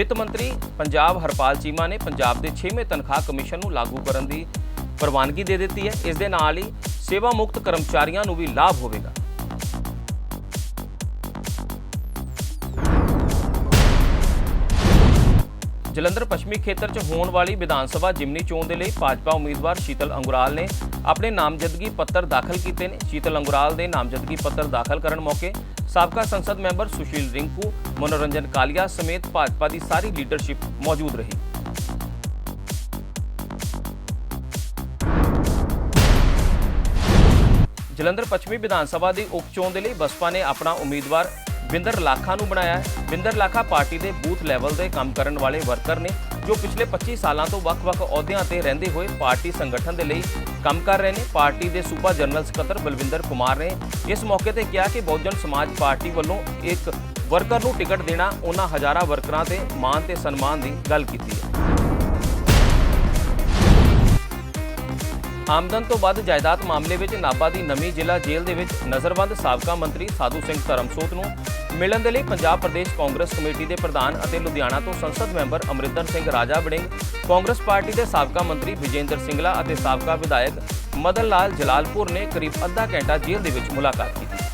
ਵਿੱਤ ਮੰਤਰੀ ਪੰਜਾਬ ਹਰਪਾਲ ਚੀਮਾ ਨੇ ਪੰਜਾਬ ਦੇ 6ਵੇਂ ਤਨਖਾਹ ਕਮਿਸ਼ਨ ਨੂੰ ਲਾਗੂ ਕਰਨ ਦੀ ਪ੍ਰਵਾਨਗੀ ਦੇ ਦਿੱਤੀ ਹੈ। ਇਸ ਦੇ ਨਾਲ ਹੀ ਸੇਵਾ ਮੁਕਤ ਕਰਮਚਾਰੀਆਂ ਨੂੰ ਵੀ ਲਾਭ ਹੋਵੇਗਾ। ਜਲੰਧਰ ਪੱਛਮੀ ਖੇਤਰ 'ਚ ਹੋਣ ਵਾਲੀ ਵਿਧਾਨ ਸਭਾ ਜਿਮਨੀ ਚੋਣ ਦੇ ਲਈ ਭਾਜਪਾ ਉਮੀਦਵਾਰ ਸ਼ੀਤਲ ਅੰਗੁਰਾਲ ਨੇ ਆਪਣੇ ਨਾਮਜ਼ਦਗੀ ਪੱਤਰ ਦਾਖਲ ਕੀਤੇ ਨੇ। ਸ਼ੀਤਲ ਅੰਗੁਰਾਲ ਦੇ ਨਾਮਜ਼ਦਗੀ ਪੱਤਰ ਦਾਖਲ ਕਰਨ ਮੌਕੇ ਸਾਬਕਾ ਸੰਸਦ ਮੈਂਬਰ ਸੁਸ਼ੀਲ ਰਿੰਕੂ, ਮਨੋਰੰਜਨ ਕਾਲੀਆ ਸਮੇਤ ਭਾਜਪਾ ਦੀ ਸਾਰੀ ਲੀਡਰਸ਼ਿਪ ਮੌਜੂਦ ਰਹੀ। ਜਲੰਧਰ ਪੱਛਮੀ ਵਿਧਾਨ ਸਭਾ ਦੀ ਉਪ ਚੋਣ ਦੇ ਲਈ ਬਸਪਾ ਨੇ ਆਪਣਾ ਉਮੀਦਵਾਰ ਬਿੰਦਰ ਲਾਖਾ ਨੂੰ ਬਣਾਇਆ। ਹੈ ਬਿੰਦਰ ਲਾਖਾ ਪਾਰਟੀ ਦੇ ਬੂਥ ਲੈਵਲ ਦੇ ਕੰਮ ਕਰਨ ਵਾਲੇ ਵਰਕਰ ਨੇ ਜੋ ਪਿਛਲੇ 25 ਸਾਲਾਂ ਤੋਂ ਵੱਖ-ਵੱਖ ਅਹੁਦਿਆਂ ਤੇ ਰਹਿੰਦੇ ਹੋਏ ਪਾਰਟੀ ਸੰਗਠਨ ਦੇ ਲਈ ਕੰਮ ਕਰ ਰਹੇ ਨੇ, ਪਾਰਟੀ ਦੇ ਸੂਬਾ ਜਨਰਲ ਸਕੱਤਰ ਬਲਵਿੰਦਰ ਕੁਮਾਰ ਨੇ ਇਸ ਮੌਕੇ ਤੇ ਕਿਹਾ ਕਿ ਬਹੁਜਨ ਸਮਾਜ ਪਾਰਟੀ ਵੱਲੋਂ ਇੱਕ ਵਰਕਰ ਨੂੰ ਟਿਕਟ ਦੇਣਾ ਉਹਨਾਂ ਹਜ਼ਾਰਾਂ ਵਰਕਰਾਂ ਤੇ ਮਾਨ ਤੇ ਸਨਮਾਨ ਦੀ ਗੱਲ ਕੀਤੀ ਹੈ। ਆਮਦਨ ਤੋਂ ਵੱਧ ਜਾਇਦਾਦ ਮਾਮਲੇ ਵਿੱਚ ਨਾਭਾ ਦੀ ਨਵੀਂ ਜ਼ਿਲ੍ਹਾ ਜੇਲ੍ਹ ਦੇ ਵਿੱਚ ਨਜ਼ਰਬੰਦ ਸਾਬਕਾ ਮੰਤਰੀ ਸਾਧੂ ਸਿੰਘ ਧਰਮਸੋਤ ਨੂੰ ਮਿਲਣ ਦੇ ਲਈ ਪੰਜਾਬ ਪ੍ਰਦੇਸ਼ ਕਾਂਗਰਸ ਕਮੇਟੀ ਦੇ ਪ੍ਰਧਾਨ ਅਤੇ ਲੁਧਿਆਣਾ ਤੋਂ ਸੰਸਦ ਮੈਂਬਰ ਅਮਰਿੰਦਰ ਸਿੰਘ ਰਾਜਾ ਵੜਿੰਗ, ਕਾਂਗਰਸ ਪਾਰਟੀ ਦੇ ਸਾਬਕਾ ਮੰਤਰੀ ਵਿਜੇਂਦਰ ਸਿੰਗਲਾ ਅਤੇ ਸਾਬਕਾ ਵਿਧਾਇਕ ਮਦਨ ਲਾਲ ਜਲਾਲਪੁਰ ਨੇ ਕਰੀਬ ਅੱਧਾ ਘੰਟਾ ਜੇਲ੍ਹ ਦੇ ਵਿੱਚ ਮੁਲਾਕਾਤ ਕੀਤੀ।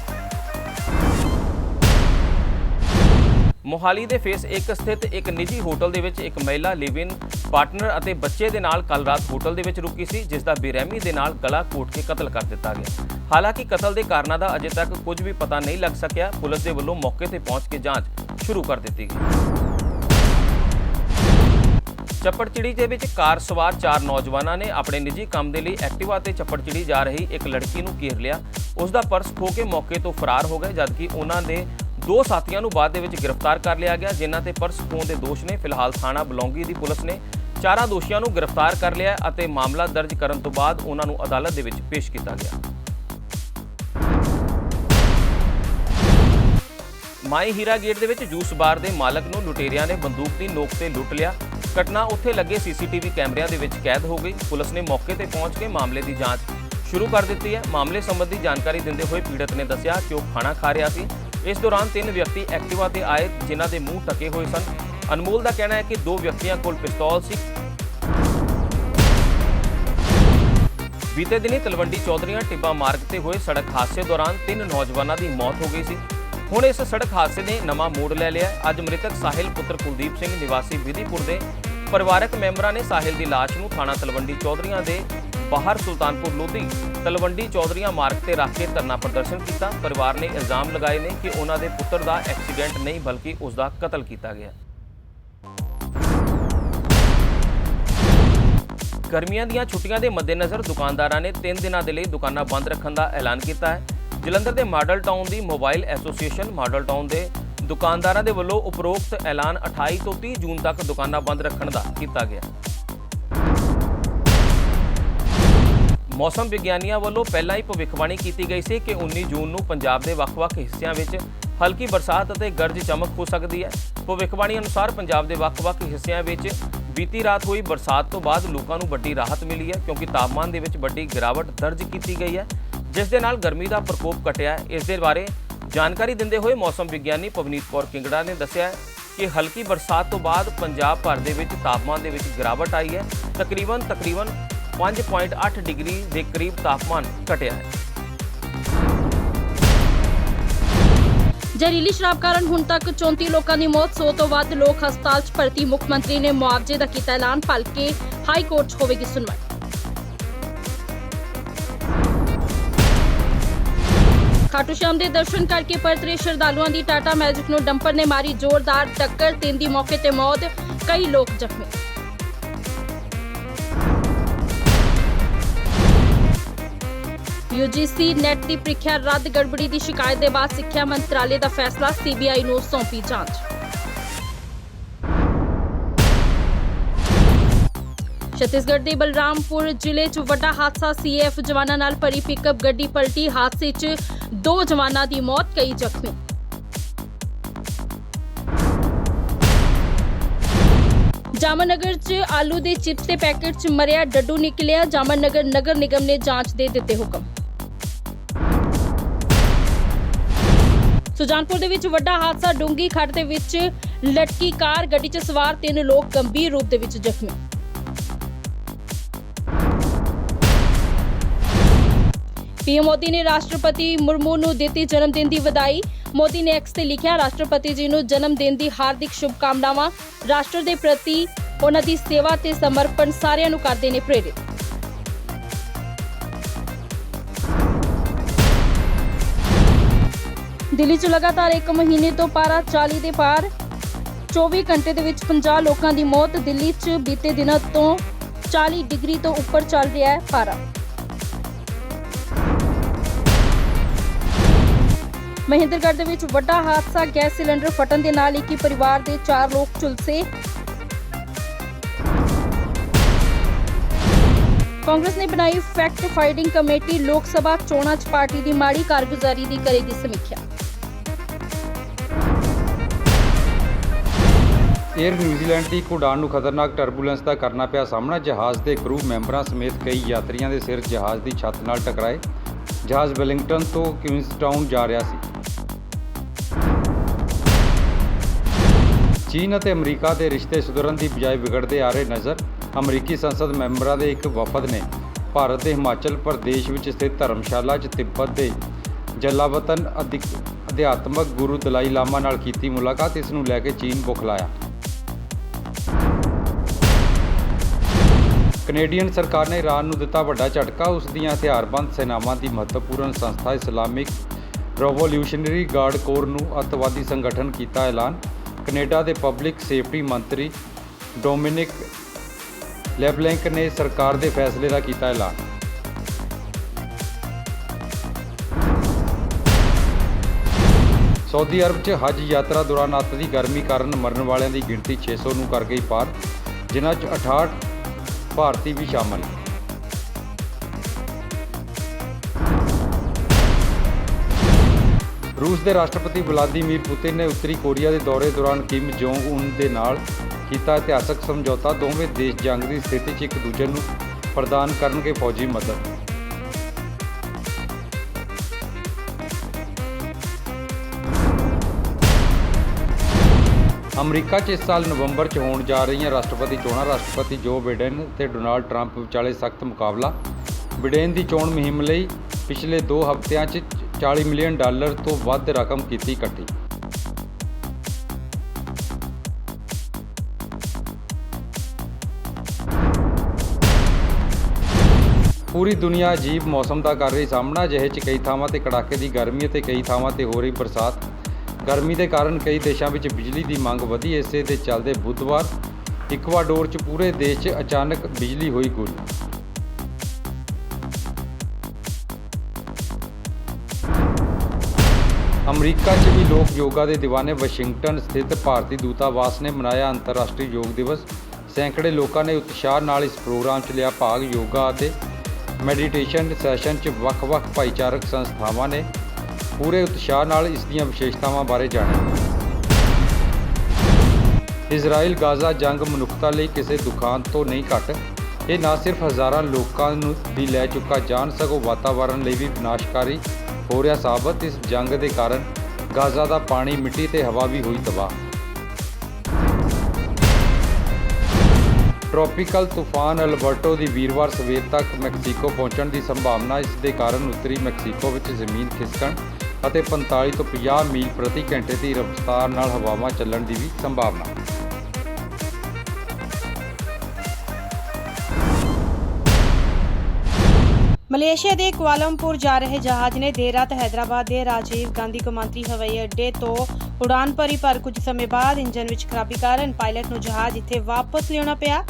ਮੋਹਾਲੀ ਦੇ ਫੇਸ 1 ਸਥਿਤ ਇੱਕ ਨਿੱਜੀ ਹੋਟਲ ਦੇ ਵਿੱਚ ਇੱਕ ਮਹਿਲਾ ਲਿਵ ਇਨ ਪਾਰਟਨਰ ਅਤੇ ਬੱਚੇ ਦੇ ਨਾਲ ਕੱਲ ਰਾਤ ਹੋਟਲ ਦੇ ਵਿੱਚ ਰੁਕੀ ਸੀ, ਜਿਸ ਦਾ ਬੇਰਹਿਮੀ ਦੇ ਨਾਲ ਗਲਾ ਘੋਟ ਕੇ ਕਤਲ ਕਰ ਦਿੱਤਾ ਗਿਆ। ਹਾਲਾਂਕਿ ਕਤਲ ਦੇ ਕਾਰਨਾਂ ਦਾ ਅਜੇ ਤੱਕ ਕੁਝ ਵੀ ਪਤਾ ਨਹੀਂ ਲੱਗ ਸਕਿਆ, ਪੁਲਿਸ ਦੇ ਵੱਲੋਂ ਮੌਕੇ ਤੇ ਪਹੁੰਚ ਕੇ ਜਾਂਚ ਸ਼ੁਰੂ ਕਰ ਦਿੱਤੀ ਗਈ। ਚੱਪੜਚਿੜੀ ਦੇ ਵਿੱਚ ਕਾਰ ਸਵਾਰ ਚਾਰ ਨੌਜਵਾਨਾਂ ਨੇ ਆਪਣੇ ਨਿੱਜੀ ਕੰਮ ਦੇ ਲਈ ਐਕਟਿਵਾ ਤੇ ਚੱਪੜਚਿੜੀ ਜਾ ਰਹੀ ਇੱਕ ਲੜਕੀ ਨੂੰ ਘੇਰ ਲਿਆ। ਉਸ ਦਾ ਪਰਸ ਖੋ ਕੇ ਮੌਕੇ ਤੋਂ ਫਰਾਰ ਹੋ ਗਏ, ਜਦਕਿ ਉਹਨਾਂ ਦੇ ਦੋ ਸਾਥੀਆਂ ਨੂੰ ਬਾਅਦ ਦੇ ਵਿੱਚ ਗ੍ਰਿਫਤਾਰ ਕਰ ਲਿਆ ਗਿਆ, ਜਿਨ੍ਹਾਂ ਤੇ ਪਰਸ ਖੋਣ ਦੇ ਦੋਸ਼ ਨੇ। ਫਿਲਹਾਲ ਥਾਣਾ ਬਲੌਂਗੀ ਦੀ ਪੁਲਿਸ ਨੇ ਚਾਰਾਂ ਦੋਸ਼ੀਆਂ ਨੂੰ ਗ੍ਰਿਫਤਾਰ ਕਰ ਲਿਆ ਅਤੇ ਮਾਮਲਾ ਦਰਜ ਕਰਨ ਤੋਂ ਬਾਅਦ ਉਹਨਾਂ ਨੂੰ ਅਦਾਲਤ ਦੇ ਵਿੱਚ ਪੇਸ਼ ਕੀਤਾ ਗਿਆ। ਮਾਈ ਹੀਰਾ ਗੇਟ ਦੇ ਵਿੱਚ ਜੂਸ ਬਾਰ ਦੇ ਮਾਲਕ ਨੂੰ ਲੁਟੇਰਿਆਂ ਨੇ ਬੰਦੂਕ ਦੀ ਨੋਕ ਤੇ ਲੁੱਟ ਲਿਆ। ਘਟਨਾ ਉੱਥੇ ਲੱਗੇ ਸੀਸੀਟੀਵੀ ਕੈਮਰਿਆਂ ਦੇ ਵਿੱਚ ਕੈਦ ਹੋ ਗਈ। ਪੁਲਿਸ ਨੇ ਮੌਕੇ ਤੇ ਪਹੁੰਚ ਕੇ ਮਾਮਲੇ ਦੀ ਜਾਂਚ ਸ਼ੁਰੂ ਕਰ ਦਿੱਤੀ ਹੈ। ਮਾਮਲੇ ਸੰਬੰਧੀ ਜਾਣਕਾਰੀ ਦਿੰਦੇ ਹੋਏ ਪੀੜਤ ਨੇ ਦੱਸਿਆ ਕਿ ਉਹ ਖਾਣਾ ਖਾ ਰਿਹਾ ਸੀ। ਇਸ ਦੌਰਾਨ ਤਿੰਨ ਵਿਅਕਤੀ ਐਕਟਿਵਾ ਤੇ ਆਏ, ਜਿਨ੍ਹਾਂ ਦੇ ਮੂੰਹ ਟਕੇ ਹੋਏ ਸਨ। ਅਨਮੋਲ ਦਾ ਕਹਿਣਾ ਹੈ ਕਿ ਦੋ ਵਿਅਕਤੀਆਂ ਕੋਲ ਪਿਸਤੌਲ ਸੀ। ਬੀਤੇ ਦਿਨੀ ਤਲਵੰਡੀ ਚੌਧਰੀਆਂ ਟਿੱਬਾ ਮਾਰਗ ਤੇ ਹੋਏ ਸੜਕ ਹਾਦਸੇ ਦੌਰਾਨ ਤਿੰਨ ਨੌਜਵਾਨਾਂ ਦੀ ਮੌਤ ਹੋ ਗਈ ਸੀ। ਹੁਣ ਇਸ ਸੜਕ ਹਾਦਸੇ ਨੇ ਨਵਾਂ ਮੋੜ ਲੈ ਲਿਆ। ਅੱਜ ਮ੍ਰਿਤਕ ਸਾਹਿਲ ਪੁੱਤਰ ਕੁਲਦੀਪ ਸਿੰਘ ਨਿਵਾਸੀ ਵਿਧੀਪੁਰ ਦੇ ਪਰਿਵਾਰਕ ਮੈਂਬਰਾਂ ਨੇ ਸਾਹਿਲ ਦੀ ਲਾਸ਼ ਨੂੰ ਥਾਣਾ ਤਲਵੰਡੀ ਚੌਧਰੀਆਂ ਦੇ ਬਾਹਰ ਸੁਲਤਾਨਪੁਰ ਲੋਧੀ ਤਲਵੰਡੀ ਚੌਧਰੀਆਂ ਮਾਰਗ ਤੇ ਰੱਖ ਕੇ ਧਰਨਾ ਪ੍ਰਦਰਸ਼ਨ ਕੀਤਾ। ਪਰਿਵਾਰ ਨੇ ਇਲਜ਼ਾਮ ਲਗਾਏ ਨੇ ਕਿ ਉਹਨਾਂ ਦੇ ਪੁੱਤਰ ਦਾ ਐਕਸੀਡੈਂਟ ਨਹੀਂ, ਬਲਕਿ ਉਸ ਦਾ ਕਤਲ ਕੀਤਾ ਗਿਆ। ਗਰਮੀਆਂ ਦੀਆਂ ਛੁੱਟੀਆਂ ਦੇ ਮੱਦੇਨਜ਼ਰ ਦੁਕਾਨਦਾਰਾਂ ਨੇ 3 ਦਿਨਾਂ ਦੇ ਲਈ ਦੁਕਾਨਾਂ ਬੰਦ ਰੱਖਣ ਦਾ ਐਲਾਨ ਕੀਤਾ ਹੈ। ਜਲੰਧਰ ਦੇ ਮਾਡਲ ਟਾਊਨ ਦੀ ਮੋਬਾਈਲ ਐਸੋਸੀਏਸ਼ਨ ਮਾਡਲ ਟਾਊਨ ਦੇ ਦੁਕਾਨਦਾਰਾਂ ਦੇ ਵੱਲੋਂ ਉਪਰੋਕਤ ਐਲਾਨ 28 ਤੋਂ 30 ਜੂਨ ਤੱਕ ਦੁਕਾਨਾਂ ਬੰਦ ਰੱਖਣ ਦਾ ਕੀਤਾ ਗਿਆ। ਮੌਸਮ ਵਿਗਿਆਨੀਆਂ ਵੱਲੋਂ ਪਹਿਲਾਂ ਹੀ ਭਵਿੱਖਬਾਣੀ ਕੀਤੀ ਗਈ ਸੀ ਕਿ 19 ਜੂਨ ਨੂੰ ਪੰਜਾਬ ਦੇ ਵੱਖ-ਵੱਖ ਹਿੱਸਿਆਂ ਵਿੱਚ ਹਲਕੀ ਬਰਸਾਤ ਅਤੇ ਗਰਜ ਚਮਕ ਹੋ ਸਕਦੀ ਹੈ। ਭਵਿੱਖਬਾਣੀ ਅਨੁਸਾਰ ਪੰਜਾਬ ਦੇ ਵੱਖ-ਵੱਖ ਹਿੱਸਿਆਂ ਵਿੱਚ ਬੀਤੀ ਰਾਤ ਹੋਈ ਬਰਸਾਤ ਤੋਂ ਬਾਅਦ ਲੋਕਾਂ ਨੂੰ ਵੱਡੀ ਰਾਹਤ ਮਿਲੀ ਹੈ ਕਿਉਂਕਿ ਤਾਪਮਾਨ ਦੇ ਵਿੱਚ ਵੱਡੀ ਗਿਰਾਵਟ ਦਰਜ ਕੀਤੀ ਗਈ ਹੈ। ਜਿਸ ਦੇ ਨਾਲ ਗਰਮੀ ਦਾ ਪ੍ਰਕੋਪ ਘਟਿਆ ਹੈ। ਇਸ ਦੇ ਬਾਰੇ ਜਾਣਕਾਰੀ ਦਿੰਦੇ ਹੋਏ ਮੌਸਮ ਵਿਗਿਆਨੀ ਪਵਨੀਤ ਕੌਰ ਕਿੰਗੜਾ ਨੇ ਦੱਸਿਆ ਕਿ ਹਲਕੀ ਬਰਸਾਤ ਤੋਂ ਬਾਅਦ ਪੰਜਾਬ ਭਰ ਦੇ ਵਿੱਚ ਤਾਪਮਾਨ ਦੇ ਵਿੱਚ ਗਿਰਾਵਟ ਆਈ ਹੈ। ਤਕਰੀਬਨ ਤਕਰੀਬਨ 5.8 ਡਿਗਰੀ ਦੇ ਕਰੀਬ ਤਾਪਮਾਨ ਘਟਿਆ ਹੈ। ਜ਼ਹਿਰੀਲੀ ਸ਼ਰਾਬ ਕਾਰਨ ਹੁਣ ਤੱਕ 34 ਲੋਕਾਂ ਦੀ ਮੌਤ 100 ਤੋਂ ਵੱਧ ਲੋਕ ਹਸਪਤਾਲ 'ਚ ਭਰਤੀ। ਮੁੱਖ ਮੰਤਰੀ ਨੇ ਮੁਆਵਜ਼ੇ ਦਾ ਕੀਤਾ ਐਲਾਨ, ਭਲਕੇ ਹਾਈ ਕੋਰਟ 'ਚ ਹੋਵੇਗੀ ਸੁਣਵਾਈ। ਖਾਟੂ ਸ਼ਾਮ ਦੇ ਦਰਸ਼ਨ ਕਰਕੇ ਪਰਤ ਰਹੇ ਸ਼ਰਧਾਲੂਆਂ ਦੀ ਟਾਟਾ ਮੈਜਿਕ ਨੂੰ ਡੰਪਰ ਨੇ ਮਾਰੀ ਜ਼ੋਰਦਾਰ ਟੱਕਰ, ਤਿੰਨ ਦੀ ਮੌਕੇ ਤੇ ਮੌਤ, ਕਈ ਲੋਕ ਜ਼ਖਮੀ। ਯੂਜੀਸੀ ਨੈਟ ਦੀ ਪ੍ਰੀਖਿਆ ਰੱਦ, ਗੜਬੜੀ ਦੀ ਸ਼ਿਕਾਇਤ ਦੇ ਬਾਅਦ ਸਿੱਖਿਆ ਮੰਤਰਾਲੇ ਦਾ ਫੈਸਲਾ, ਸੀਬੀਆਈ ਨੂੰ ਸੌਂਪੀ ਜਾਂਚ। ਛੱਤੀਸਗੜ੍ਹ ਦੇ ਬਲਰਾਮਪੁਰ ਜ਼ਿਲ੍ਹੇ 'ਚ ਵੱਡਾ ਹਾਦਸਾ ਸੀਐਫ ਜਵਾਨਾਂ ਨਾਲ ਭਰੀ ਪਿਕਅਪ ਗੱਡੀ ਪਲਟੀ, ਹਾਦਸੇ 'ਚ ਦੋ ਜਵਾਨਾਂ ਦੀ ਮੌਤ, ਕਈ ਜ਼ਖਮੀ। ਜਾਮਨਗਰ 'ਚ ਆਲੂ ਦੇ ਚਿਪਸ ਦੇ ਪੈਕੇਟ 'ਚ ਮਰਿਆ ਡੱਡੂ ਨਿਕਲਿਆ। ਜਾਮਨਗਰ ਨਗਰ ਨਿਗਮ ਨੇ ਜਾਂਚ ਦੇ ਦਿੱਤੇ ਹੁਕਮ। ਸੁਜਾਨਪੁਰ ਦੇ ਵਿੱਚ ਵੱਡਾ ਹਾਦਸਾ ਡੂੰਗੀ ਖੱਡ ਦੇ ਵਿੱਚ ਲਟਕੀ ਕਾਰ ਗੱਡੀ 'ਚ ਸਵਾਰ ਤਿੰਨ ਲੋਕ ਗੰਭੀਰ ਰੂਪ ਦੇ ਵਿੱਚ ਜ਼ਖਮੀ। ਪੀਐਮ ਮੋਦੀ ਨੇ ਰਾਸ਼ਟਰਪਤੀ ਮੁਰਮੂ ਨੂੰ ਦਿੱਤੀ ਜਨਮ ਦਿਨ ਦੀ ਵਧਾਈ। ਮੋਦੀ ਨੇ ਐਕਸ ਤੇ ਲਿਖਿਆ, ਰਾਸ਼ਟਰਪਤੀ ਜੀ ਨੂੰ ਜਨਮ ਦਿਨ ਦੀ ਹਾਰਦਿਕ ਸ਼ੁਭਕਾਮਨਾਵਾਂ। ਰਾਸ਼ਟਰ ਦੇ ਪ੍ਰਤੀ ਉਹਨਾਂ ਦੀ ਸੇਵਾ ਤੇ ਸਮਰਪਣ ਸਾਰਿਆਂ ਨੂੰ ਕਰਦੇ ਨੇ ਪ੍ਰੇਰਿਤ। ਦਿੱਲੀ 'ਚ ਲਗਾਤਾਰ ਇੱਕ ਮਹੀਨੇ ਤੋਂ ਪਾਰਾ 40 ਦੇ ਪਾਰ 24 ਘੰਟੇ ਦੇ ਵਿੱਚ 50 ਲੋਕਾਂ ਦੀ ਮੌਤ। ਦਿੱਲੀ 'ਚ ਬੀਤੇ ਦਿਨਾਂ ਤੋਂ 40 ਡਿਗਰੀ ਤੋਂ ਉੱਪਰ ਚੱਲ ਰਿਹਾ ਹੈ ਪਾਰਾ। ਮਹਿੰਦਰਗੜ੍ਹ ਦੇ ਵਿੱਚ ਵੱਡਾ ਹਾਦਸਾ, ਗੈਸ ਸਿਲੰਡਰ ਫਟਣ ਦੇ ਨਾਲ ਇੱਕ ਹੀ ਪਰਿਵਾਰ ਦੇ 4 ਲੋਕ ਝੁਲਸੇ। ਕਾਂਗਰਸ ਨੇ ਬਣਾਈ ਫੈਕਟ ਫਾਈਂਡਿੰਗ ਕਮੇਟੀ, ਲੋਕ ਸਭਾ, ਚੋਣਾਂ 'ਚ ਪਾਰਟੀ ਦੀ ਮਾੜੀ ਕਾਰਗੁਜ਼ਾਰੀ ਦੀ ਕਰੇਗੀ ਸਮੀਖਿਆ। 에ਅਰ ਨਿਊਜ਼ੀਲੈਂਡ ਦੀ ਇੱਕ ਉਡਾਨ ਨੂੰ ਖਤਰਨਾਕ ਟਰਬੂਲੈਂਸ ਦਾ ਕਰਨਾ ਪਿਆ ਸਾਹਮਣਾ, ਜਹਾਜ਼ ਦੇ ਕਰੂ ਮੈਂਬਰਾਂ ਸਮੇਤ ਕਈ ਯਾਤਰੀਆਂ ਦੇ ਸਿਰ ਜਹਾਜ਼ ਦੀ ਛੱਤ ਨਾਲ ਟਕਰਾਏ। ਜਹਾਜ਼ ਵੈਲਿੰਗਟਨ ਤੋਂ ਕਿੰਗਸਟਾਊਨ ਜਾ ਰਿਹਾ ਸੀ। ਚੀਨ ਅਤੇ ਅਮਰੀਕਾ ਦੇ ਰਿਸ਼ਤੇ ਸੁਧਰਨ ਦੀ ਬਜਾਏ ਵਿਗੜਦੇ ਆ ਰਹੇ ਨਜ਼ਰ ਅਮਰੀਕੀ ਸੰਸਦ ਮੈਂਬਰਾਂ ਦੇ ਇੱਕ ਵਫਦ ਨੇ। ਭਾਰਤ ਦੇ ਹਿਮਾਚਲ ਪ੍ਰਦੇਸ਼ ਵਿੱਚ ਸਥਿਤ ਧਰਮਸ਼ਾਲਾ 'ਚ ਤਿੱਬਤ ਦੇ ਜਲਾਵਤਨ ਅਧਿਕ, ਅਧਿਆਤਮਕ ਗੁਰੂ ਦਲਾਈ ਲਾਮਾ ਨਾਲ ਕੀਤੀ ਮੁਲਾਕਾਤ, ਇਸ ਨੂੰ ਲੈ ਕੇ ਚੀਨ ਬੁਖਲਾਇਆ। ਕੈਨੇਡੀਅਨ ਸਰਕਾਰ ਨੇ ਇਰਾਨ ਨੂੰ ਦਿੱਤਾ ਵੱਡਾ ਝਟਕਾ। ਉਸ ਦੀਆਂ ਹਥਿਆਰਬੰਦ ਸੈਨਾਵਾਂ ਦੀ ਮਹੱਤਵਪੂਰਨ ਸੰਸਥਾ ਇਸਲਾਮਿਕ ਰਿਵੋਲੂਸ਼ਨਰੀ ਗਾਰਡ ਕੋਰ ਨੂੰ ਅੱਤਵਾਦੀ ਸੰਗਠਨ ਕੀਤਾ ਐਲਾਨ। ਕੈਨੇਡਾ ਦੇ ਪਬਲਿਕ ਸੇਫਟੀ ਮੰਤਰੀ ਡੋਮਿਨਿਕ ਲੈਬਲੈਂਕ ਨੇ ਸਰਕਾਰ ਦੇ ਫੈਸਲੇ ਦਾ ਕੀਤਾ ਐਲਾਨ। ਸਾਊਦੀ ਅਰਬ 'ਚ ਹਜ ਯਾਤਰਾ ਦੌਰਾਨ ਅੱਤ ਦੀ ਗਰਮੀ ਕਾਰਨ ਮਰਨ ਵਾਲਿਆਂ ਦੀ ਗਿਣਤੀ 600 ਨੂੰ ਕਰ ਗਈ ਪਾਰ, ਜਿਨ੍ਹਾਂ 'ਚ 68 ਭਾਰਤੀ ਵੀ ਸ਼ਾਮਲ। ਰੂਸ ਦੇ ਰਾਸ਼ਟਰਪਤੀ ਵਲਾਦੀਮੀਰ ਪੁਤਿਨ ਨੇ ਉੱਤਰੀ ਕੋਰੀਆ ਦੇ ਦੌਰੇ ਦੌਰਾਨ ਕਿਮ ਜੋਂਗ ਉਨ ਦੇ ਨਾਲ ਕੀਤਾ ਇਤਿਹਾਸਕ ਸਮਝੌਤਾ, ਦੋਵੇਂ ਦੇਸ਼ ਜੰਗ ਦੀ ਸਥਿਤੀ 'ਚ ਇੱਕ ਦੂਜੇ ਨੂੰ ਪ੍ਰਦਾਨ ਕਰਨਗੇ ਫੌਜੀ ਮਦਦ। ਅਮਰੀਕਾ 'ਚ ਇਸ ਸਾਲ ਨਵੰਬਰ 'ਚ ਹੋਣ ਜਾ ਰਹੀਆਂ ਰਾਸ਼ਟਰਪਤੀ ਚੋਣਾਂ, ਰਾਸ਼ਟਰਪਤੀ ਜੋ ਬਾਈਡਨ ਤੇ ਡੋਨਾਲਡ ਟਰੰਪ ਵਿਚਾਲੇ ਸਖਤ ਮੁਕਾਬਲਾ, ਬਿਡੇਨ ਦੀ ਚੋਣ ਮੁਹਿੰਮ ਲਈ ਪਿਛਲੇ 2 ਹਫ਼ਤਿਆਂ 'ਚ 40 ਮਿਲੀਅਨ ਡਾਲਰ ਤੋਂ ਵੱਧ ਰਕਮ ਕੀਤੀ ਇਕੱਠੀ। ਪੂਰੀ ਦੁਨੀਆ ਅਜੀਬ ਮੌਸਮ ਦਾ ਕਰ ਰਹੀ ਸਾਹਮਣਾ, ਜਿਹੇ 'ਚ ਕਈ ਥਾਵਾਂ ਤੇ ਕੜਾਕੇ ਦੀ ਗਰਮੀ ਅਤੇ ਕਈ ਥਾਵਾਂ ਤੇ ਹੋ ਰਹੀ ਬਰਸਾਤ। ਗਰਮੀ ਦੇ ਕਾਰਨ ਕਈ ਦੇਸ਼ਾਂ ਵਿੱਚ ਬਿਜਲੀ ਦੀ ਮੰਗ ਵਧੀ, ਇਸੇ ਦੇ ਚੱਲਦੇ ਬੁੱਧਵਾਰ। ਇਕਵਾਡੋਰ 'ਚ ਪੂਰੇ ਦੇਸ਼ 'ਚ ਅਚਾਨਕ ਬਿਜਲੀ ਹੋਈ ਗੁੱਲ। ਅਮਰੀਕਾ 'ਚ ਵੀ ਲੋਕ ਯੋਗਾ ਦੇ دیਵਾਨੇ ਵਾਸ਼ਿੰਗਟਨ ਸਥਿਤ ਭਾਰਤੀ ਦੂਤਾਵਾਸ ਨੇ ਮਨਾਇਆ ਅੰਤਰਰਾਸ਼ਟਰੀ ਯੋਗ ਦਿਵਸ। ਸੈਂਕੜੇ ਲੋਕਾਂ ਨੇ ਉਤਸ਼ਾਹ ਨਾਲ ਇਸ ਪ੍ਰੋਗਰਾਮ 'ਚ ਲਿਆ ਭਾਗ। ਯੋਗਾ ਅਤੇ ਮੈਡੀਟੇਸ਼ਨ ਸੈਸ਼ਨ 'ਚ ਵੱਖ-ਵੱਖ ਭਾਈਚਾਰਕ ਸੰਸਥਾਵਾਂ ਨੇ ਪੂਰੇ ਉਤਸ਼ਾਹ ਨਾਲ ਇਸ ਦੀਆਂ ਵਿਸ਼ੇਸ਼ਤਾਵਾਂ ਬਾਰੇ ਜਾਣਿਆ। ਇਜ਼ਰਾਈਲ ਗਾਜ਼ਾ ਜੰਗ ਮਨੁੱਖਤਾ ਲਈ ਕਿਸੇ ਦੁਖਾਂਤ ਤੋਂ ਨਹੀਂ ਘੱਟ, ਇਹ ਨਾ ਸਿਰਫ ਹਜ਼ਾਰਾਂ ਲੋਕਾਂ ਨੂੰ ਵੀ ਲੈ ਚੁੱਕਾ ਜਾਣ, ਸਗੋਂ ਵਾਤਾਵਰਣ ਲਈ ਵੀ ਵਿਨਾਸ਼ਕਾਰੀ ਹੋ ਰਿਹਾ ਸਾਬਤ। ਇਸ ਜੰਗ ਦੇ ਕਾਰਨ ਗਾਜ਼ਾ ਦਾ ਪਾਣੀ, ਮਿੱਟੀ ਤੇ ਹਵਾ ਵੀ ਹੋਈ ਤਬਾਹ। ਟ੍ਰੋਪੀਕਲ ਤੂਫਾਨ ਅਲਬਰਟੋ ਦੀ ਵੀਰਵਾਰ ਸਵੇਰ ਤੱਕ ਮੈਕਸੀਕੋ ਪਹੁੰਚਣ ਦੀ ਸੰਭਾਵਨਾ। ਇਸ ਦੇ ਕਾਰਨ ਉੱਤਰੀ ਮੈਕਸੀਕੋ ਵਿੱਚ ਜ਼ਮੀਨ ਖਿਸਕਣ ਅਤੇ 45 ਤੋਂ 50 ਮੀਲ ਪ੍ਰਤੀ ਘੰਟੇ ਦੀ ਰਫ਼ਤਾਰ ਨਾਲ ਹਵਾਵਾਂ ਚੱਲਣ ਦੀ ਵੀ ਸੰਭਾਵਨਾ। ਮਲੇਸ਼ੀਆ ਦੇ ਕੁਆਲੰਪੁਰ ਜਾ ਰਹੇ ਜਹਾਜ਼ ਨੇ ਦੇਰ ਰਾਤ ਹੈਦਰਾਬਾਦ ਦੇ ਰਾਜੀਵ ਗਾਂਧੀ ਕੌਮਾਂਤਰੀ ਹਵਾਈ ਅੱਡੇ ਤੋਂ ਉਡਾਨ ਭਰੀ, ਪਰ ਕੁਝ ਸਮੇਂ ਬਾਅਦ ਇੰਜਨ ਵਿੱਚ ਖਰਾਬੀ ਕਾਰਨ ਪਾਇਲਟ ਨੂੰ ਜਹਾਜ਼ ਇੱਥੇ ਵਾਪਸ ਲਿਆਉਣਾ ਪਿਆ।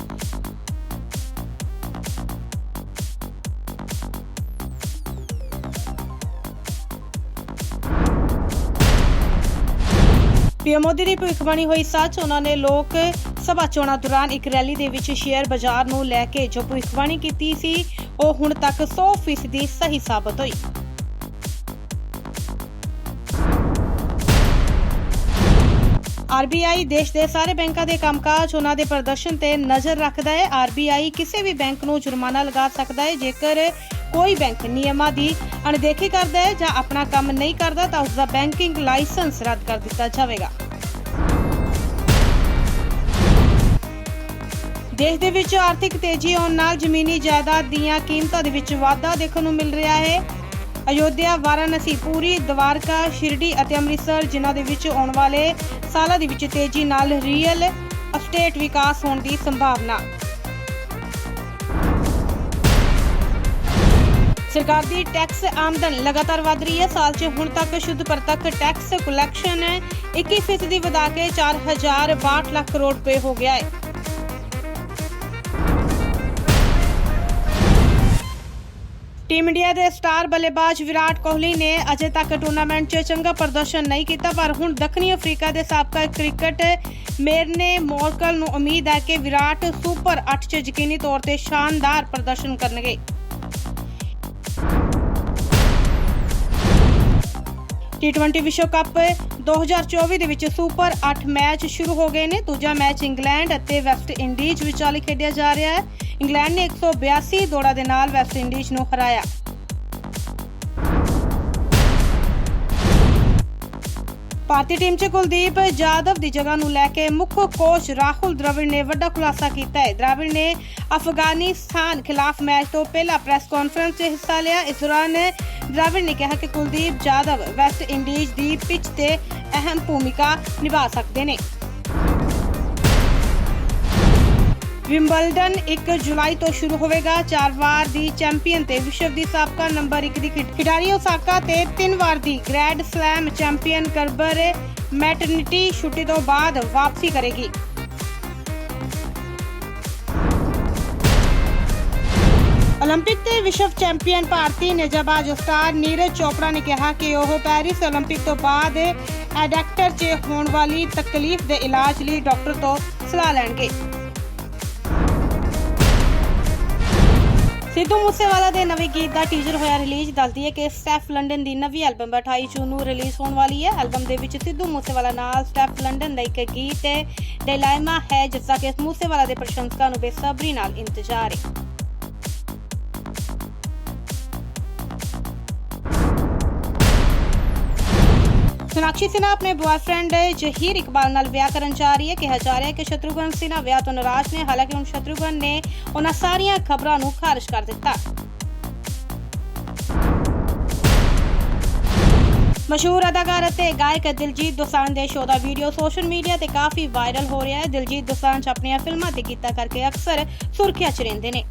ਪੀਐਮ ਮੋਦੀ ਦੀ ਭਵਿੱਖਬਾਣੀ ਹੋਈ ਸੱਚ, ਉਹਨਾਂ ਨੇ ਲੋਕ ਸਭਾ ਚੋਣਾਂ ਦੌਰਾਨ ਇੱਕ ਰੈਲੀ ਦੇ ਵਿੱਚ ਸ਼ੇਅਰ ਬਾਜ਼ਾਰ ਨੂੰ ਲੈ ਕੇ ਜੋ ਭਵਿੱਖਬਾਣੀ ਕੀਤੀ ਸੀ, ਉਹ ਹੁਣ ਤੱਕ 100% ਸਹੀ ਸਾਬਤ ਹੋਈ। ਆਰਬੀਆਈ ਦੇਸ਼ ਦੇ ਸਾਰੇ ਬੈਂਕਾਂ ਦੇ ਕੰਮਕਾਜ ਉਹਨਾਂ ਦੇ ਪ੍ਰਦਰਸ਼ਨ ਤੇ ਨਜ਼ਰ ਰੱਖਦਾ ਹੈ। ਆਰਬੀਆਈ ਕਿਸੇ ਵੀ ਬੈਂਕ ਨੂੰ ਜੁਰਮਾਨਾ ਲਗਾ ਸਕਦਾ ਹੈ। ਜੇਕਰ ਕੋਈ ਬੈਂਕ ਨਿਯਮਾਂ ਦੀ ਅਣਦੇਖੀ ਕਰਦਾ ਹੈ ਜਾਂ ਆਪਣਾ ਕੰਮ ਨਹੀਂ ਕਰਦਾ, ਤਾਂ ਉਸ ਦਾ ਬੈਂਕਿੰਗ ਲਾਇਸੈਂਸ ਰੱਦ ਕਰ ਦਿੱਤਾ ਜਾਵੇਗਾ। ਦੇਸ਼ ਦੇ ਵਿੱਚ ਆਰਥਿਕ ਤੇਜ਼ੀ ਆਉਣ ਨਾਲ ਜ਼ਮੀਨੀ ਜਾਇਦਾਦ ਦੀਆਂ ਕੀਮਤਾਂ ਦੇ ਵਿੱਚ ਵਾਧਾ ਦੇਖਣ ਨੂੰ ਮਿਲ ਰਿਹਾ ਹੈ। ਅਯੋਧਿਆ, ਵਾਰਾਣਸੀ, ਪੂਰੀ, ਦਵਾਰਕਾ, ਸ਼ਿਰਡੀ ਅਤੇ ਅੰਮ੍ਰਿਤਸਰ ਜਿਨ੍ਹਾਂ ਦੇ ਵਿੱਚ ਆਉਣ ਵਾਲੇ ਸਾਲਾਂ ਦੇ ਵਿੱਚ ਤੇਜ਼ੀ ਨਾਲ ਰੀਅਲ ਅਸਟੇਟ ਵਿਕਾਸ ਹੋਣ ਦੀ ਸੰਭਾਵਨਾ। ਸਰਕਾਰ ਦੀ ਟੈਕਸ ਆਮਦਨ ਲਗਾਤਾਰ ਵਧ ਰਹੀ ਹੈ। ਸਾਲ 'ਚ ਹੁਣ ਤੱਕ ਸ਼ੁੱਧ ਪ੍ਰਤੱਖ ਟੈਕਸ ਕਲੈਕਸ਼ਨ 21% ਵਧਾ ਕੇ 4062 ਲੱਖ ਕਰੋੜ ਰੁਪਏ ਹੋ ਗਿਆ ਹੈ। ਟੀਮ ਇੰਡੀਆ ਦੇ ਸਟਾਰ ਬੱਲੇਬਾਜ਼ ਵਿਰਾਟ ਕੋਹਲੀ ਨੇ ਅਜੇ ਤੱਕ ਟੂਰਨਾਮੈਂਟ 'ਚ ਚੰਗਾ ਪ੍ਰਦਰਸ਼ਨ ਨਹੀਂ ਕੀਤਾ, ਪਰ ਹੁਣ ਦੱਖਣੀ ਅਫਰੀਕਾ ਦੇ ਸਾਬਕਾ ਕ੍ਰਿਕਟ ਮੇਰਨੇ ਮੋਰਕਲ ਨੂੰ ਉਮੀਦ ਹੈ ਕਿ ਵਿਰਾਟ ਸੁਪਰ 8 'ਚ ਯਕੀਨੀ ਤੌਰ ਤੇ ਸ਼ਾਨਦਾਰ ਪ੍ਰਦਰਸ਼ਨ ਕਰਨਗੇ। ਟੀ20 ਵਿਸ਼ਵ ਕੱਪ 2024 ਦੇ ਵਿੱਚ ਸੁਪਰ 8 ਮੈਚ ਸ਼ੁਰੂ ਹੋ ਗਏ ਨੇ। ਦੂਜਾ ਮੈਚ ਇੰਗਲੈਂਡ ਅਤੇ ਵੈਸਟ ਇੰਡੀਜ਼ ਵਿਚਾਲੇ ਖੇਡਿਆ ਜਾ ਰਿਹਾ ਹੈ। ਇੰਗਲੈਂਡ ਨੇ 182 ਦੌੜਾਂ ਦੇ ਨਾਲ ਵੈਸਟ ਇੰਡੀਜ਼ ਨੂੰ ਹਰਾਇਆ। ਭਾਰਤੀ ਟੀਮ 'ਚ ਕੁਲਦੀਪ ਜਾਦਵ ਦੀ ਜਗ੍ਹਾ ਨੂੰ ਲੈ ਕੇ ਮੁੱਖ ਕੋਚ ਰਾਹੁਲ ਦ੍ਰਵਿੜ ਨੇ ਵੱਡਾ ਖੁਲਾਸਾ ਕੀਤਾ ਹੈ। ਦ੍ਰਵਿੜ ਨੇ ਅਫਗਾਨਿਸਤਾਨ ਖਿਲਾਫ ਮੈਚ ਤੋਂ ਪਹਿਲਾਂ ਪ੍ਰੈਸ ਕਾਨਫਰੰਸ 'ਚ ਹਿੱਸਾ ਲਿਆ। ਇਸ ਦੌਰਾਨ ਦ੍ਰਵਿੜ ਨੇ ਕਿਹਾ ਕਿ ਕੁਲਦੀਪ ਜਾਦਵ ਵੈਸਟ ਇੰਡੀਜ਼ ਦੀ ਪਿੱਚ ਤੇ ਅਹਿਮ ਭੂਮਿਕਾ ਨਿਭਾ ਸਕਦੇ ਨੇ। ਵਿੰਬਲਡਨ 1 ਜੁਲਾਈ ਤੋਂ ਸ਼ੁਰੂ ਹੋਵੇਗਾ ਚਾਰ ਵਾਰ ਦੀ ਚੈਂਪੀਅਨ ਤੇ ਵਿਸ਼ਵ ਦੀ ਸਾਬਕਾ ਨੰਬਰ 1 ਦੀ ਖਿਡ- ਖਿਡਾਰੀ ਓਸਾਕਾ ਤੇ ਤਿੰਨ ਵਾਰ ਦੀ grand slam champion Kerber maternity ਛੁੱਟੀ ਤੋਂ ਬਾਅਦ ਵਾਪਸੀ ਕਰੇਗੀ 올림픽 ਤੇ ਵਿਸ਼ਵ ਚੈਂਪੀਅਨ ਭਾਰਤੀ ਨਿਜਾਬਾਜ਼ ਸਟਾਰ ਨੀਰਜ ਚੋਪੜਾ ਨੇ ਕਿਹਾ ਕਿ ਉਹ ਪੈਰਿਸ 올림픽 ਤੋਂ ਬਾਅਦ ਐਡੈਕਟਰ 'ਚ ਹੋਣ ਵਾਲੀ ਤਕਲੀਫ ਦੇ ਇਲਾਜ ਲਈ ਡਾਕਟਰ ਤੋਂ ਸਲਾਹ ਲੈਣਗੇ ਸਿੱਧੂ ਮੂਸੇਵਾਲਾ ਦੇ ਨਵੇਂ ਗੀਤ ਦਾ ਟੀਜ਼ਰ ਹੋਇਆ ਰਿਲੀਜ਼ ਦੱਸਦੀ ਹੈ ਕਿ ਸਟੈਫ ਲੰਡਨ ਦੀ ਨਵੀਂ ਐਲਬਮ 28 ਜੂਨ ਨੂੰ ਰਿਲੀਜ਼ ਹੋਣ ਵਾਲੀ ਹੈ। ਐਲਬਮ ਦੇ ਵਿੱਚ ਸਿੱਧੂ ਮੂਸੇਵਾਲਾ ਨਾਲ ਸਟੈਫ ਲੰਡਨ ਦਾ ਇੱਕ ਗੀਤ ਡੇਲਾਈਮਾ ਹੈ, ਜਿਸ ਦਾ ਕਿ ਮੂਸੇਵਾਲਾ ਦੇ ਪ੍ਰਸ਼ੰਸਕਾਂ ਨੂੰ ਬੇਸਬਰੀ ਨਾਲ ਇੰਤਜ਼ਾਰ ਹੈ। ਸੋਨਾਕਸ਼ੀ ਸਿਨਹਾ ਆਪਣੇ ਬॉयਫ੍ਰੈਂਡ ਜਹੀਰ ਇਕਬਾਲ ਨਾਲ ਵਿਆਹ ਕਰਨ ਜਾ ਰਹੀ ਹੈ। ਕਿਹਾ ਜਾ ਰਿਹਾ ਹੈ ਕਿ ਸ਼ਤਰੂਘਨ ਸਿਨਹਾ ਵਿਆਹ ਤੋਂ ਨਾਰਾਜ਼ ਨੇ। ਹਾਲਾਂਕਿ ਹੁਣ ਸ਼ਤਰੂਘਨ ਨੇ ਉਹਨਾਂ ਸਾਰੀਆਂ ਖਬਰਾਂ ਨੂੰ ਖਾਰਜ ਕਰ ਦਿੱਤਾ। ਮਸ਼ਹੂਰ ਅਦਾਕਾਰ ਅਤੇ ਗਾਇਕ ਦਿਲਜੀਤ ਦੋਸਾਂਝ ਦੇ ਸ਼ੋਅ ਦਾ ਵੀਡੀਓ ਸੋਸ਼ਲ ਮੀਡੀਆ ਤੇ ਕਾਫੀ ਵਾਇਰਲ ਹੋ ਰਿਹਾ ਹੈ। ਦਿਲਜੀਤ ਦੋਸਾਂਝ ਆਪਣੀਆਂ ਫਿਲਮਾਂ ਤੇ ਗੀਤਾਂ ਕਰਕੇ ਅਕਸਰ ਸੁਰਖੀਆਂ 'ਚ ਰਹਿੰਦੇ ਨੇ।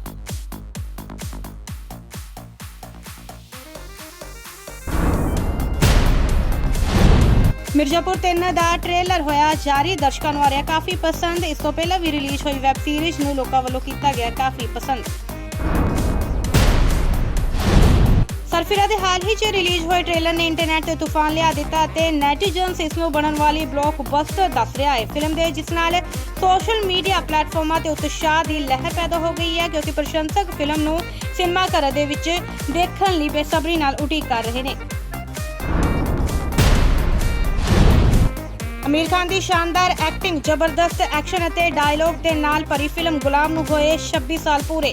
ਮਿਰਜ਼ਾਪੁਰ 3 ਦਾ ਟ੍ਰੇਲਰ ਹੋਇਆ ਜਾਰੀ। ਦਰਸ਼ਕਾਂ ਨੂੰ ਆ ਰਿਹਾ ਕਾਫੀ ਪਸੰਦ। ਇਸ ਤੋਂ ਪਹਿਲਾਂ ਵੀ ਰਿਲੀਜ਼ ਹੋਈ ਵੈਬ ਸੀਰੀਜ਼ ਨੂੰ ਲੋਕਾਂ ਵੱਲੋਂ ਕੀਤਾ ਗਿਆ ਕਾਫੀ ਪਸੰਦ। ਸਰਫਿਰਾ ਦੇ ਹਾਲ ਹੀ 'ਚ ਰਿਲੀਜ਼ ਹੋਏ ਟ੍ਰੇਲਰ ਨੇ ਇੰਟਰਨੈਟ ਤੇ ਤੂਫਾਨ ਲਿਆ ਦਿੱਤਾ ਅਤੇ ਨੈਟੀਜ਼ਨਸ ਇਸ ਨੂੰ ਬਣਨ ਵਾਲੀ ਬਲੌਕਬਸਟਰ ਦੱਸ ਰਿਹਾ ਹੈ। ਫਿਲਮ ਦੇ ਜਿਸ ਨਾਲ ਸੋਸ਼ਲ ਮੀਡੀਆ ਪਲੇਟਫਾਰਮਾਂ ਤੇ ਉਤਸ਼ਾਹ ਦੀ ਲਹਿਰ ਪੈਦਾ ਹੋ ਗਈ ਹੈ ਕਿਉਂਕਿ ਪ੍ਰਸ਼ੰਸਕ ਫਿਲਮ ਨੂੰ ਸਿਨੇਮਾ ਘਰ ਦੇ ਵਿੱਚ ਦੇਖਣ ਲਈ ਬੇਸਬਰੀ ਨਾਲ ਉਡੀਕ ਕਰ ਰਹੇ ਨੇ। ਅਮੀਰ ਖਾਨ ਦੀ ਸ਼ਾਨਦਾਰ ਐਕਟਿੰਗ ਜ਼ਬਰਦਸਤ ਐਕਸ਼ਨ ਅਤੇ ਡਾਇਲੌਗ ਦੇ ਨਾਲ ਭਰੀ ਫਿਲਮ ਗੁਲਾਮ ਨੂੰ ਹੋਏ 26 ਸਾਲ ਪੂਰੇ।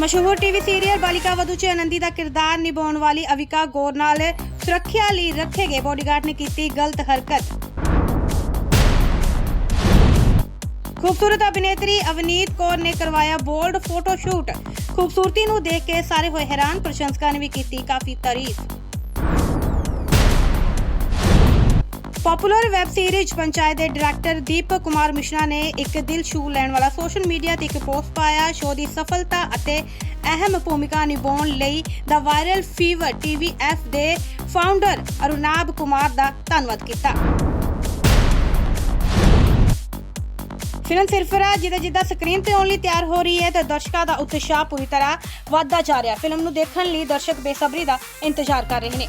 ਮਸ਼ਹੂਰ ਟੀਵੀ ਸੀਰੀਅਲ ਬਾਲਿਕਾ ਵਧੂ ਚ ਆਨੰਦੀ ਦਾ ਕਿਰਦਾਰ ਨਿਭਾਉਣ ਵਾਲੀ ਅਵਿਕਾ ਗੌਰ ਨਾਲ ਸੁਰੱਖਿਆ ਲਈ ਰੱਖੇ ਗਏ ਬੋਡੀਗਾਰਡ ਨੇ ਕੀਤੀ ਗਲਤ ਹਰਕਤ। ਖੂਬਸੂਰਤ ਅਭਿਨੇਤਰੀ ਅਵਨੀਤ ਕੌਰ ਨੇ ਕਰਵਾਇਆ ਬੋਲਡ ਫੋਟੋ ਸ਼ੂਟ ਖੂਬਸੂਰਤੀ ਨੂੰ ਦੇਖ ਕੇ ਸਾਰੇ ਹੋਏ ਹੈਰਾਨ, ਪ੍ਰਸ਼ੰਸਕਾਂ ਨੇ ਵੀ ਕੀਤੀ ਕਾਫੀ ਤਾਰੀਫ। ਪਪੂਲਰ ਵੈਬ ਸੀਰੀਜ਼ ਪੰਚਾਇਤ ਦੇ ਡਾਇਰੈਕਟਰ ਦੀਪਕ ਕੁਮਾਰ ਮਿਸ਼ਰਾ ਨੇ ਇੱਕ ਦਿਲ ਛੂ ਲੈਣ ਵਾਲਾ ਸੋਸ਼ਲ ਮੀਡੀਆ ਤੇ ਇੱਕ ਪੋਸਟ ਪਾਇਆ। ਸ਼ੋਅ ਦੀ ਸਫਲਤਾ ਅਤੇ ਅਹਿਮ ਭੂਮਿਕਾ ਨਿਭਾਉਣ ਲਈ ਦਾ ਵਾਇਰਲ ਫੀਵਰ ਟੀਵੀ ਐਫ ਦੇ ਫਾਊਂਡਰ ਅਰੁਨਾਬ ਕੁਮਾਰ ਦਾ ਧੰਨਵਾਦ ਕੀਤਾ। ਫਿਲਮ ਸਿਰਫਰਾ ਜਿੱਦਾਂ ਜਿੱਦਾਂ ਸਕਰੀਨ ਤੇ ਆਉਣ ਲਈ ਤਿਆਰ ਹੋ ਰਹੀ ਹੈ ਤੇ ਦਰਸ਼ਕਾਂ ਦਾ ਉਤਸ਼ਾਹ ਪੂਰੀ ਤਰ੍ਹਾਂ ਵੱਧਦਾ ਜਾ ਰਿਹਾ। ਫਿਲਮ ਨੂੰ ਦੇਖਣ ਲਈ ਦਰਸ਼ਕ ਬੇਸਬਰੀ ਦਾ ਇੰਤਜ਼ਾਰ ਕਰ ਰਹੇ ਨੇ।